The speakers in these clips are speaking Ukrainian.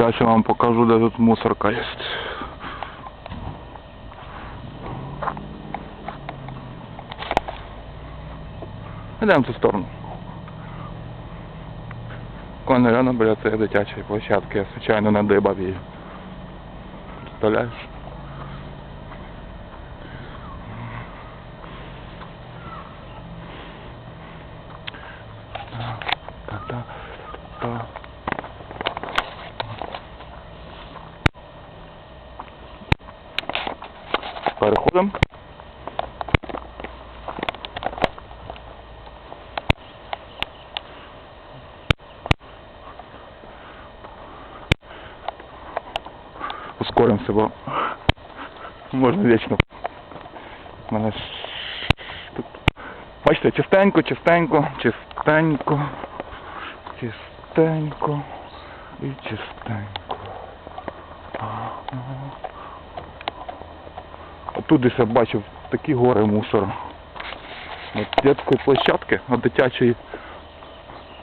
Сейчас я вам покажу, де тут мусорка є. Йдемо в цю сторону. Рядом біля цієї дитячої площадки, я звичайно надибав її. Представляєш? Так, так, так. Переходимо. Ускоримося, бо можна вічно. Мене тут. Бачите, чистенько, чистенько, чистенько, чистенько і чистенько. Десь я бачив такі гори мусору. От дитячої площадки, от дитячої.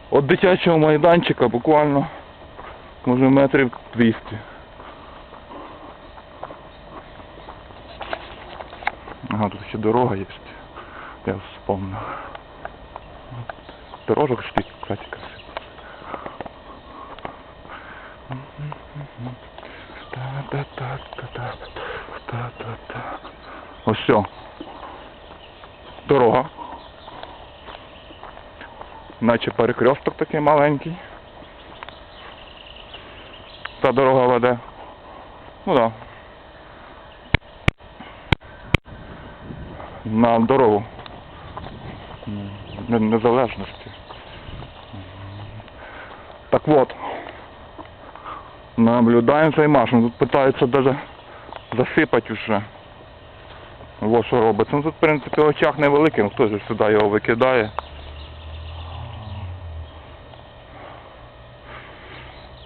От дитячого майданчика буквально може метрів 200. Ага, тут ще дорога є. Я вспомнив. Дорожок такі, кстати, красиво. Та-та-та-та-та-та-та-та. Ось все. Дорога. Наче перекресток такий маленький. Та дорога веде. Ну да. На дорогу. Незалежності. Так от. Наблюдаємо цей. Тут питаються даже засипати вже. Ось що робиться. Ну тут, в принципі, очаг невеликий, ну, хто ж сюди його викидає.